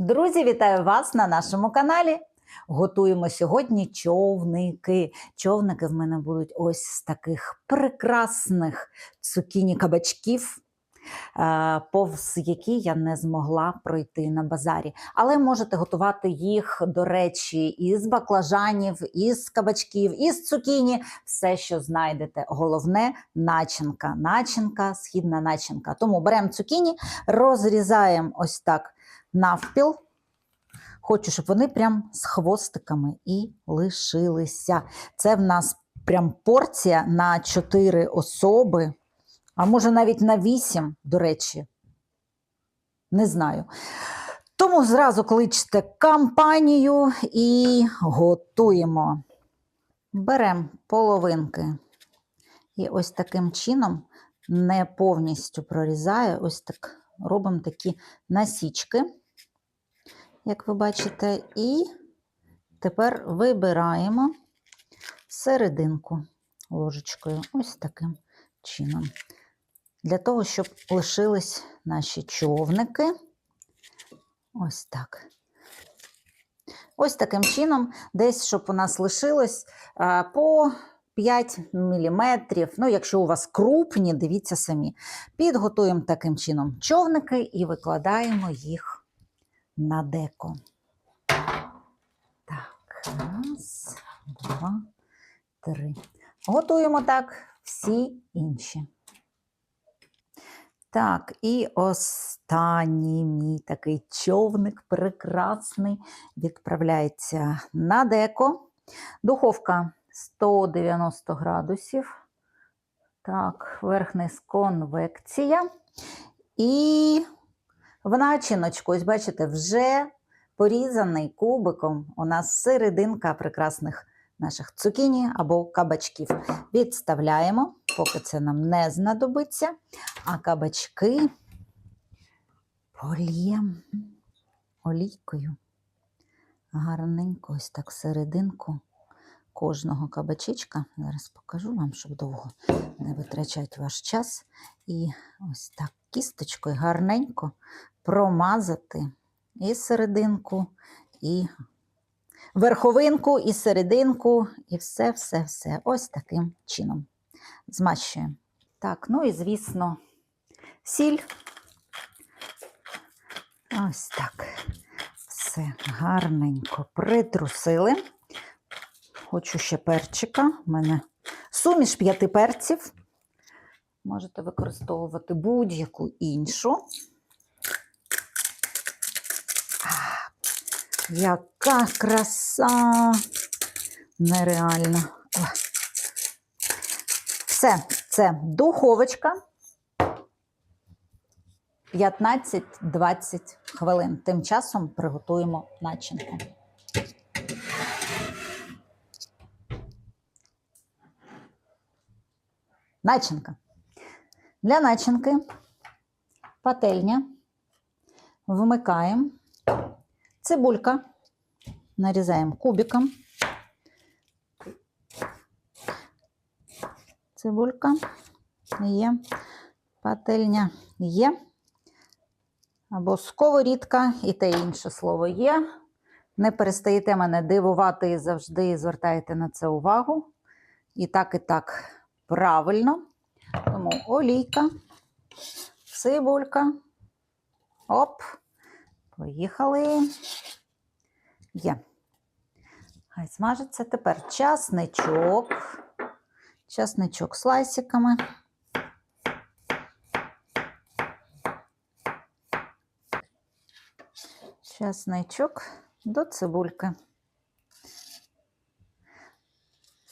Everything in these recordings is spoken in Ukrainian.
Друзі, вітаю вас на нашому каналі. Готуємо сьогодні човники. Човники в мене будуть ось з таких прекрасних цукіні кабачків, е, повз які я не змогла пройти на базарі. Але можете готувати їх, до речі, із баклажанів, із кабачків, із цукіні, все, що знайдете. Головне начинка. Начинка, східна начинка. Тому беремо цукіні, розрізаємо ось так навпіл. Хочу, щоб вони прям з хвостиками і лишилися. Це в нас прям порція на 4 особи, а може навіть на 8, до речі. Не знаю. Тому зразу кличте компанію і готуємо. Беремо половинки. І ось таким чином не повністю прорізаю, ось так робимо такі насічки як ви бачите, і тепер вибираємо серединку ложечкою, ось таким чином. Для того, щоб лишились наші човники. Ось так. Ось таким чином, десь, щоб у нас лишилось по 5 мм. Ну, якщо у вас крупні, дивіться самі. Підготуємо таким чином човники і викладаємо їх на деко. Так, раз, два, три. Готуємо так всі інші. Так, і останній мій такий човник прекрасний відправляється на деко. Духовка 190 градусів. Так, верхниз конвекція. І в начиночку, ось бачите, вже порізаний кубиком у нас серединка прекрасних наших цукіні або кабачків. Відставляємо, поки це нам не знадобиться. А кабачки поліємо олійкою. Гарненько, ось так серединку кожного кабачечка. Зараз покажу вам, щоб довго не витрачати ваш час. І ось так кісточкою гарненько промазати і серединку, і верховинку, і серединку, і все-все-все. Ось таким чином. Змащуємо. Так, ну і, звісно, сіль. Ось так. Все гарненько притрусили. Хочу ще перчика. У мене суміш п'яти перців. Можете використовувати будь-яку іншу. Яка краса нереальна. Все, це духовочка 15-20 хвилин. Тим часом приготуємо начинку. Начинка. Для начинки пательня вмикаємо. Цибулька нарізаємо кубиком. Цибулька є, пательня є. Або сковорідка, і те інше слово є. Не перестаєте мене дивувати і завжди звертаєте на це увагу. І так, і так правильно. Тому олійка, цибулька. Оп. Поїхали. Є. Хай смажиться тепер часничок. Часничок слайсиками. Часничок до цибульки.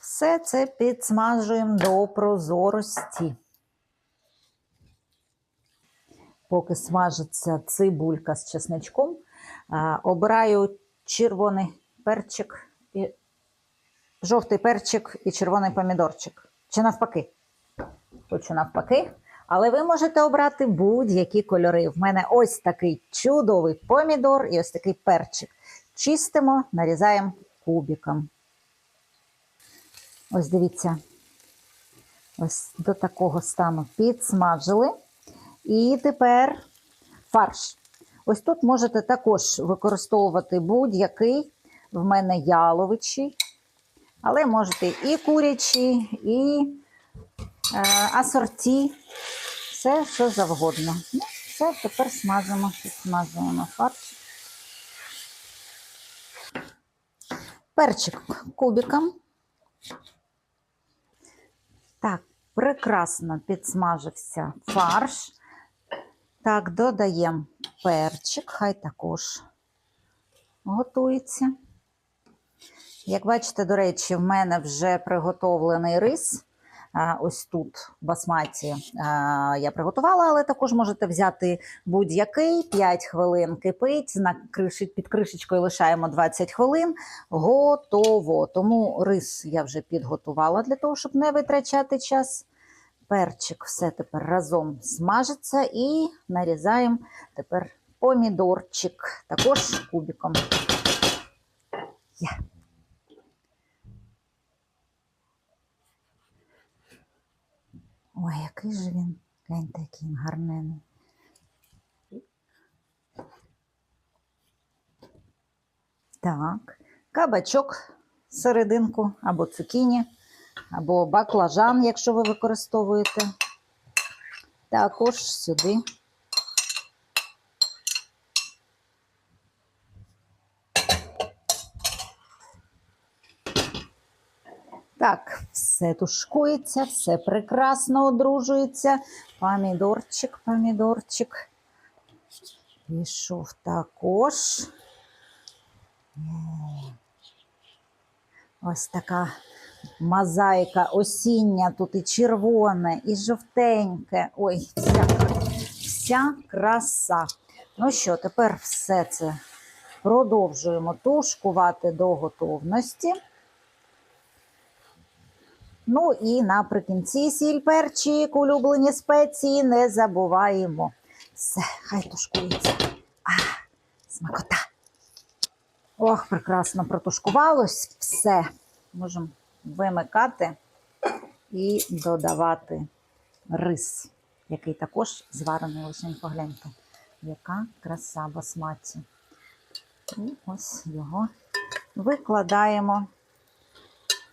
Все це підсмажуємо до прозорості. Поки смажиться цибулька з чесничком, обираю червоний перчик, і жовтий перчик і червоний помідорчик. Чи навпаки? Хочу навпаки. Але ви можете обрати будь-які кольори. В мене ось такий чудовий помідор і ось такий перчик. Чистимо, нарізаємо кубиком. Ось дивіться, ось до такого стану підсмажили. І тепер фарш. Ось тут можете також використовувати будь-який, в мене яловичий, але можете і курячі, і е, асорті, все, що завгодно. Ну, все, тепер смажимо, підсмажуємо фарш. Перчик кубиком. Так, прекрасно підсмажився фарш. Так, додаємо перчик, хай також готується. Як бачите, до речі, в мене вже приготовлений рис. Ось тут в басматі я приготувала, але також можете взяти будь-який 5 хвилин кипить, під кришечкою лишаємо 20 хвилин. Готово. Тому рис я вже підготувала для того, щоб не витрачати час. Перчик все тепер разом смажиться і нарізаємо тепер помідорчик, також кубиком. Є. Ой, який же він, гляньте, який він гарнений. Так, кабачок серединку або цукіні, або баклажан, якщо ви використовуєте. Також сюди. Так, все тушкується, все прекрасно одружується. Помідорчик, помідорчик. Пішов також. Ось така мозаїка осіння, тут і червоне, і жовтеньке. Ой, вся, вся краса. Ну що, тепер все це продовжуємо тушкувати до готовності. Ну і наприкінці сіль, перчик, улюблені спеції не забуваємо. Все, хай тушкується. А, смакота. Ох, прекрасно протушкувалось. Все. Можемо вимикати і додавати рис, який також зварений лише погляньте. Яка краса басматі. І ось його викладаємо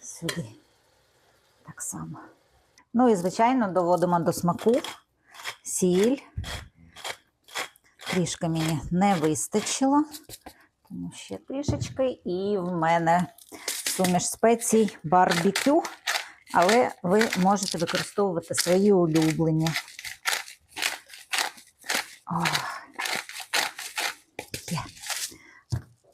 сюди. Так само. Ну і, звичайно, доводимо до смаку сіль. Трішки мені не вистачило, тому ще трішечки. І в мене суміш спецій барбекю, але ви можете використовувати свої улюблені.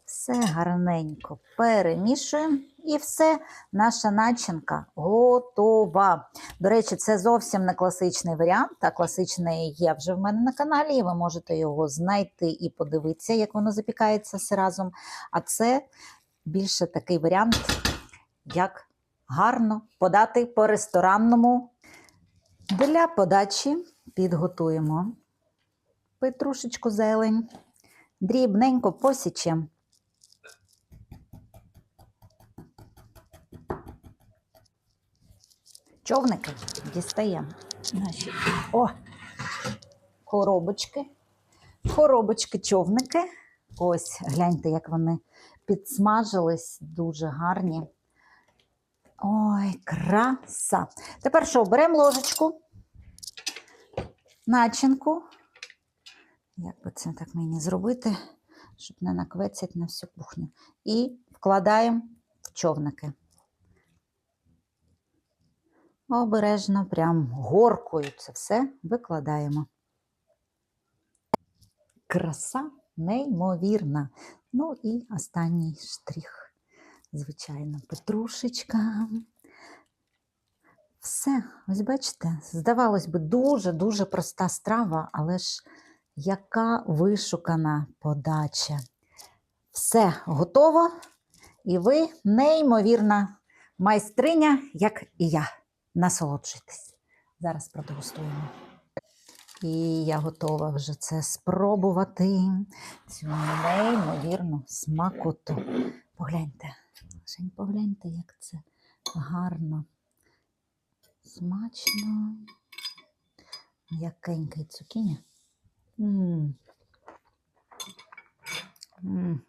Все гарненько перемішуємо. І все, наша начинка готова. До речі, це зовсім не класичний варіант. Та класичний є вже в мене на каналі, і ви можете його знайти і подивитися, як воно запікається все разом. А це більше такий варіант, як гарно подати по ресторанному. Для подачі підготуємо петрушечку зелень, дрібненько посічемо. Човники дістаємо. Наші о, коробочки. Коробочки, човники. Ось, гляньте, як вони підсмажились, дуже гарні. Ой, краса. Тепер що, беремо ложечку, начинку. Як би це так мені зробити, щоб не наквецять на всю кухню. І вкладаємо в човники. Обережно, прям горкою це все викладаємо. Краса неймовірна. Ну і останній штрих, звичайно, петрушечка. Все, ось бачите, здавалось би, дуже-дуже проста страва, але ж яка вишукана подача. Все готово, і ви неймовірна майстриня, як і я. Насолоджуйтесь. Зараз продегустуємо. І я готова вже це спробувати. Цю неймовірну смакоту. Погляньте, Жень, погляньте, як це гарно, смачно. М'якенький цукіні. М. М.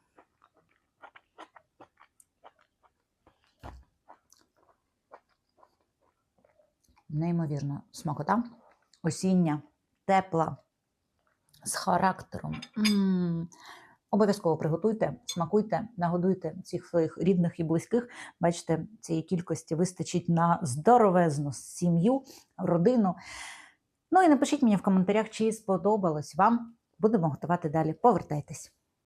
Неймовірна смакота, осіння, тепла, з характером. Обов'язково приготуйте, смакуйте, нагодуйте всіх своїх рідних і близьких. Бачите, цієї кількості вистачить на здоровезну сім'ю, родину. Ну і напишіть мені в коментарях, чи сподобалось вам. Будемо готувати далі. Повертайтесь.